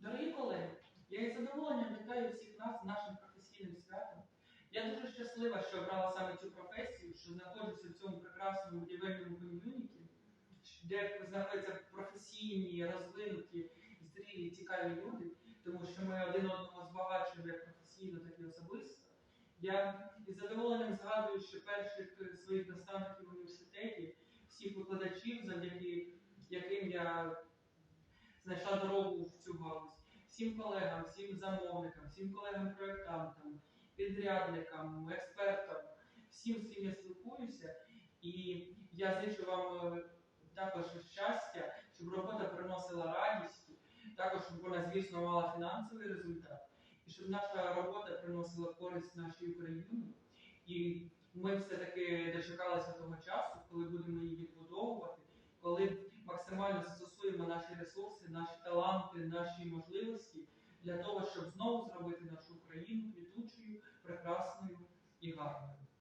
Дорогі колеги, я із задоволенням вітаю всіх нас з нашим професійним святом. Я дуже щаслива, що обрала саме цю професію, що знаходжуся в цьому прекрасному будівельному ком'юніті, де знаходяться професійні, розвинуті, зрілі, цікаві люди, тому що ми один одного збагачуємо як професійно, так і особисто. Я із задоволенням згадую, що перших своїх наставників в університеті, всіх викладачів, завдяки яким я знайшла дорогу в цю галузь. Всім колегам, всім замовникам, всім колегам-проєктантам, підрядникам, експертам, всім, з я спілкуюся. І я зичу вам е, також щастя, щоб робота приносила радість, також щоб вона, звісно, мала фінансовий результат, і щоб наша робота приносила користь нашій Україні. І ми все-таки дочекалися того часу, коли будемо її відбудовувати, коли максимально застосуємо наші ресурси, наші таланти, наші можливості для того, щоб знову зробити нашу Україну квітучою, прекрасною.